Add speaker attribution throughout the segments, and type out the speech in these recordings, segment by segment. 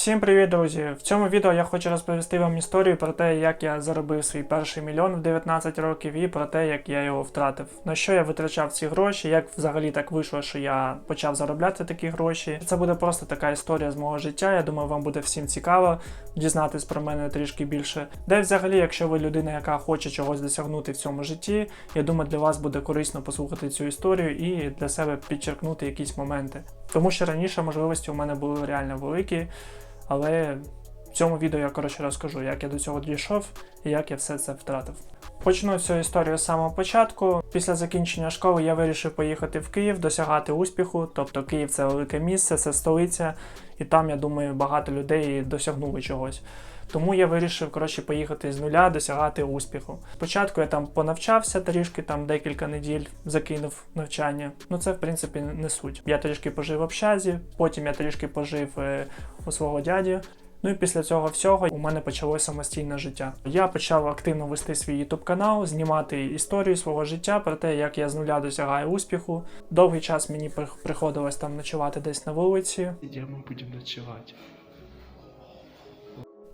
Speaker 1: Всім привіт, друзі! В цьому відео я хочу розповісти вам історію про те, як я заробив свій перший мільйон в 19 років, і про те, як я його втратив. На що я витрачав ці гроші, як взагалі так вийшло, що я почав заробляти такі гроші. Це буде просто така історія з мого життя. Я думаю, вам буде всім цікаво дізнатись про мене трішки більше. Де взагалі, якщо ви людина, яка хоче чогось досягнути в цьому житті, я думаю, для вас буде корисно послухати цю історію і для себе підчеркнути якісь моменти. Тому що раніше можливості у мене були реально великі. Але в цьому відео я коротше розкажу, як я до цього дійшов і як я все це втратив. Почну цю історію з самого початку. Після закінчення школи я вирішив поїхати в Київ, досягати успіху. Тобто Київ це велике місце, це столиця, і там, я думаю, багато людей досягнули чогось. Тому я вирішив коротше, поїхати з нуля, досягати успіху. Спочатку я там понавчався трішки, там декілька неділь закинув навчання. Ну це в принципі не суть. Я трішки пожив в общазі, потім я трішки пожив е, у свого дяді. Ну і після цього всього у мене почалося самостійне життя. Я почав активно вести свій YouTube канал, знімати історію свого життя про те, як я з нуля досягаю успіху. Довгий час мені приходилось там ночувати десь на вулиці.
Speaker 2: Где мы будем ночевать?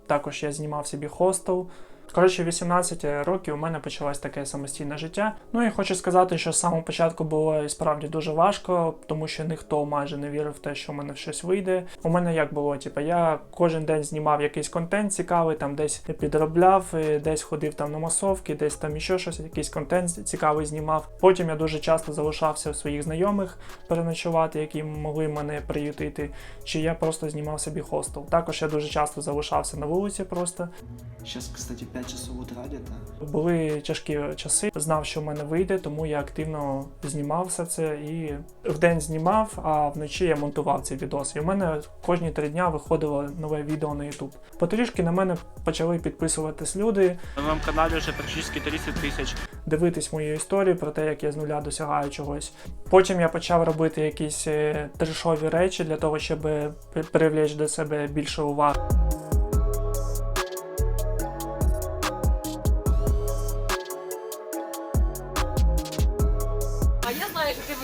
Speaker 1: Також я знімав собі хостел. Коротше, 18 років у мене почалось таке самостійне життя. Ну і хочу сказати, що з самого початку було і справді дуже важко, тому що ніхто майже не вірив в те, що в мене щось вийде. У мене як було, типу, я кожен день знімав якийсь контент цікавий, там десь підробляв, десь ходив там на масовки, десь там іще щось, якийсь контент цікавий знімав. Потім я дуже часто залишався у своїх знайомих переночувати, які могли мене приютити, чи я просто знімав собі хостел. Також я дуже часто залишався на вулиці просто.
Speaker 2: Сейчас, кстати, 5 часов утра где-то.
Speaker 1: Були тяжкі часи, знав, що в мене вийде, тому я активно знімав все це і вдень знімав, а вночі я монтував ці відоси. І в мене кожні три дня виходило нове відео на YouTube. Потрішки на мене почали підписуватись люди,
Speaker 3: На моем канале уже практически 30 тысяч.
Speaker 1: дивитись мою історію про те, як я з нуля досягаю чогось. Потім я почав робити якісь е, трешові речі для того, щоб при- привлечь до себе більше уваги.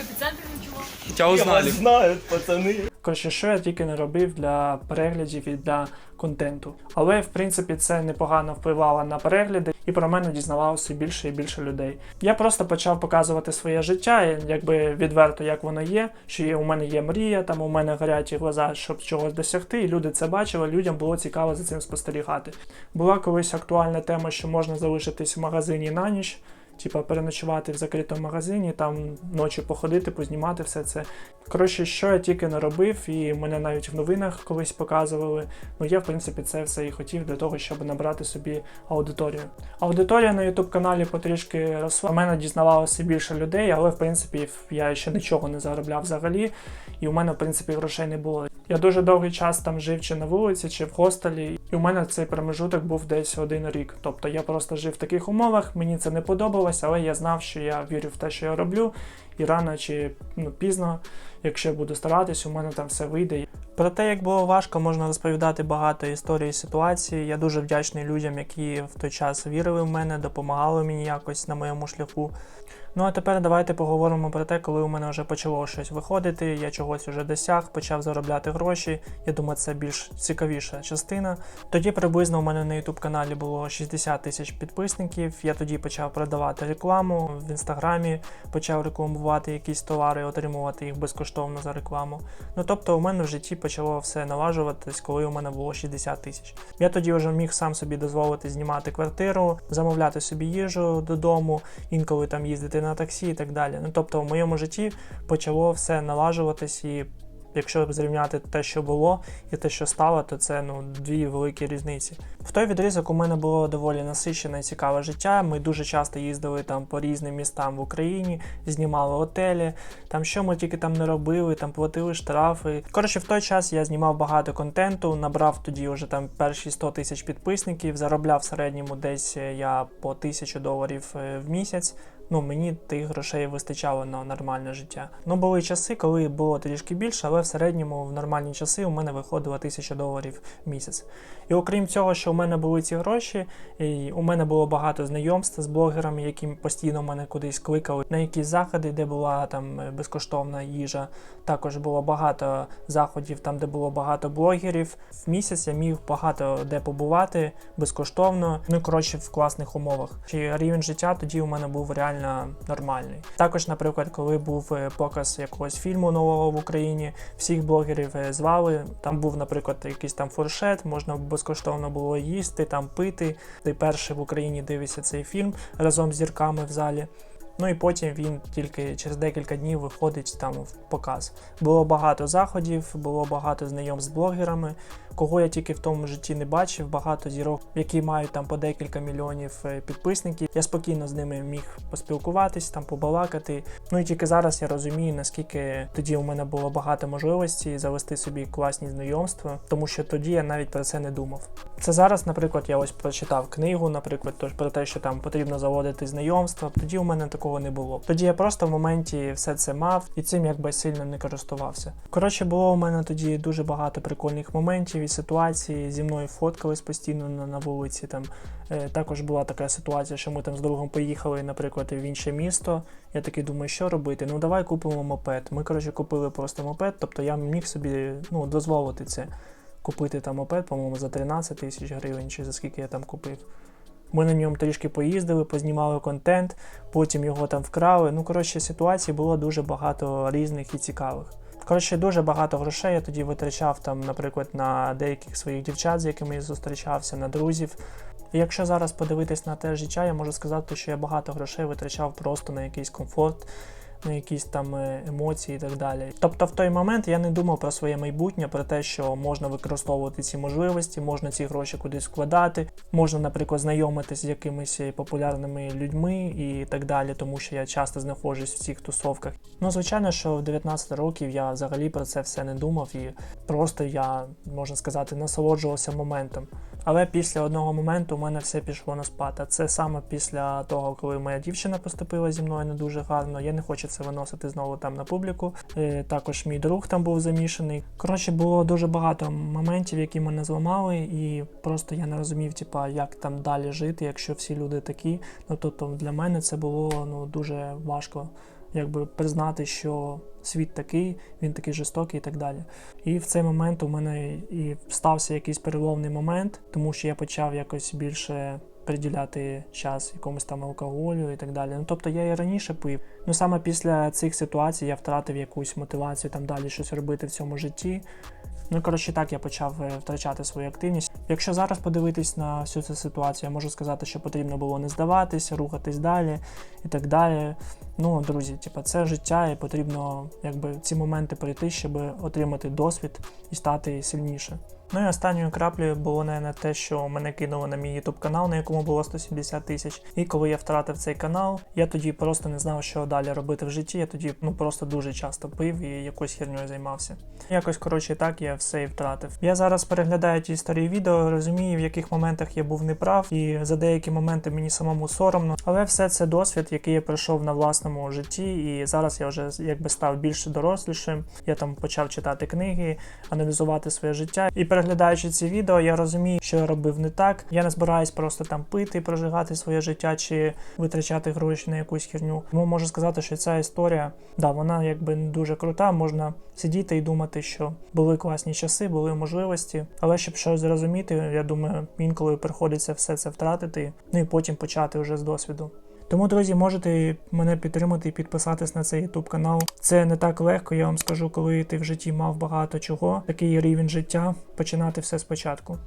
Speaker 4: Епіцентрі ночував.
Speaker 3: Тебя узнали.
Speaker 2: знают, пацаны.
Speaker 1: Коротше, що я тільки не робив для переглядів і для контенту. Але в принципі це непогано впливало на перегляди, і про мене дізнавалося більше і більше людей. Я просто почав показувати своє життя, і якби відверто, як воно є, що є, у мене є мрія, там у мене гарячі глаза, щоб чогось досягти, і люди це бачили, людям було цікаво за цим спостерігати. Була колись актуальна тема, що можна залишитись в магазині на ніч. Типа переночувати в закритому магазині, там ночі походити, познімати все це. Коротше, що я тільки не робив, і мене навіть в новинах колись показували. Ну я в принципі це все і хотів для того, щоб набрати собі аудиторію. Аудиторія на youtube каналі потрішки росла. У мене дізнавалося більше людей, але в принципі я ще нічого не заробляв взагалі, і у мене в принципі грошей не було. Я дуже довгий час там жив чи на вулиці, чи в хостелі, і у мене цей промежуток був десь один рік. Тобто я просто жив в таких умовах, мені це не подобалось, але я знав, що я вірю в те, що я роблю, і рано чи ну, пізно, якщо я буду старатись, у мене там все вийде. Про те, як було важко, можна розповідати багато історій і ситуацій. Я дуже вдячний людям, які в той час вірили в мене, допомагали мені якось на моєму шляху. Ну а тепер давайте поговоримо про те, коли у мене вже почало щось виходити, я чогось вже досяг, почав заробляти гроші. Я думаю, це більш цікавіша частина. Тоді приблизно у мене на YouTube каналі було 60 тисяч підписників. Я тоді почав продавати рекламу в інстаграмі, почав рекламувати якісь товари, отримувати їх безкоштовно за рекламу. Ну тобто, у мене в житті почало все налажуватись, коли у мене було 60 тисяч. Я тоді вже міг сам собі дозволити знімати квартиру, замовляти собі їжу додому, інколи там їздити на таксі і так далі. Ну тобто, в моєму житті почало все налажуватись і. Якщо зрівняти те, що було, і те, що стало, то це ну дві великі різниці. В той відрізок у мене було доволі насичене і цікаве життя. Ми дуже часто їздили там по різним містам в Україні, знімали готелі. Там що ми тільки там не робили, там платили штрафи. Коротше, в той час я знімав багато контенту, набрав тоді вже там перші 100 тисяч підписників, заробляв в середньому десь е, я по тисячу доларів е, в місяць Ну, мені тих грошей вистачало на нормальне життя. Ну, були часи, коли було трішки більше, але в середньому в нормальні часи у мене виходило 1000 доларів в місяць. І окрім цього, що у мене були ці гроші, і у мене було багато знайомств з блогерами, які постійно мене кудись кликали на якісь заходи, де була там безкоштовна їжа. Також було багато заходів, там де було багато блогерів. В місяць я міг багато де побувати безкоштовно. Ну коротше в класних умовах. Чи рівень життя тоді у мене був реально нормальний. Також, наприклад, коли був е, показ якогось фільму нового в Україні, всіх блогерів е, звали. Там був, наприклад, якийсь там фуршет, можна безкоштовно було їсти, там пити. Ти перший в Україні дивишся цей фільм разом з зірками в залі. Ну і потім він тільки через декілька днів виходить там в показ. Було багато заходів, було багато знайомств з блогерами, кого я тільки в тому житті не бачив. Багато зірок, які мають там по декілька мільйонів е, підписників. Я спокійно з ними міг поспілкуватись, там побалакати. Ну і тільки зараз я розумію, наскільки тоді у мене було багато можливостей завести собі класні знайомства, тому що тоді я навіть про це не думав. Це зараз, наприклад, я ось прочитав книгу, наприклад, про те, що там потрібно заводити знайомства. Тоді у мене такого не було. Тоді я просто в моменті все це мав і цим якби сильно не користувався. Коротше, було у мене тоді дуже багато прикольних моментів і ситуацій. Зі мною фоткались постійно на, на вулиці. Там е, також була така ситуація, що ми там з другом поїхали, наприклад, в інше місто. Я такий думаю, що робити? Ну давай купимо мопед. Ми коротше купили просто мопед, тобто я міг собі ну, дозволити це. Купити там мопед, по-моєму, за 13 тисяч гривень, чи за скільки я там купив. Ми на ньому трішки поїздили, познімали контент, потім його там вкрали. Ну, коротше, ситуацій було дуже багато різних і цікавих. Коротше, дуже багато грошей я тоді витрачав там, наприклад, на деяких своїх дівчат, з якими я зустрічався, на друзів. І якщо зараз подивитись на те життя, я можу сказати, що я багато грошей витрачав просто на якийсь комфорт, на якісь там е, емоції і так далі. Тобто в той момент я не думав про своє майбутнє, про те, що можна використовувати ці можливості, можна ці гроші кудись вкладати, можна, наприклад, знайомитися з якимись популярними людьми і так далі, тому що я часто знаходжусь в цих тусовках. Ну, звичайно, що в 19 років я взагалі про це все не думав і просто я, можна сказати, насолоджувався моментом. Але після одного моменту у мене все пішло на спад. А це саме після того, коли моя дівчина поступила зі мною не дуже гарно. Я не хочу це виносити знову там на публіку. Е, також мій друг там був замішаний. Коротше, було дуже багато моментів, які мене зламали, і просто я не розумів, типа, як там далі жити, якщо всі люди такі. Ну тобто для мене це було ну дуже важко. Якби признати, що світ такий, він такий жорстокий і так далі. І в цей момент у мене і стався якийсь переломний момент, тому що я почав якось більше приділяти час якомусь там алкоголю і так далі. Ну тобто я і раніше пив. Ну саме після цих ситуацій я втратив якусь мотивацію там далі щось робити в цьому житті. Ну коротше, так я почав е, втрачати свою активність. Якщо зараз подивитись на всю цю ситуацію, я можу сказати, що потрібно було не здаватися, рухатись далі і так далі. Ну, друзі, типу, це життя, і потрібно якби ці моменти пройти, щоб отримати досвід і стати сильніше. Ну і останньою краплею було не те, що мене кинуло на мій YouTube канал, на якому було 170 тисяч. І коли я втратив цей канал, я тоді просто не знав, що далі робити в житті. Я тоді ну просто дуже часто пив і якоюсь херньою займався. Якось коротше так я все і втратив. Я зараз переглядаю ті старі відео, розумію, в яких моментах я був неправ, і за деякі моменти мені самому соромно. Але все це досвід, який я пройшов на власному житті, і зараз я вже якби став більше дорослішим. Я там почав читати книги, аналізувати своє життя. І переглядаючи ці відео, я розумію, що я робив не так. Я не збираюсь просто там пити, прожигати своє життя чи витрачати гроші на якусь херню. Тому можу сказати, що ця історія, да, вона якби не дуже крута. Можна сидіти і думати, що були класні часи, були можливості. Але щоб щось зрозуміти, я думаю, інколи приходиться все це втратити, ну і потім почати вже з досвіду. Тому, друзі, можете мене підтримати і підписатись на цей YouTube канал. Це не так легко, я вам скажу, коли ти в житті мав багато чого, такий рівень життя, починати все спочатку.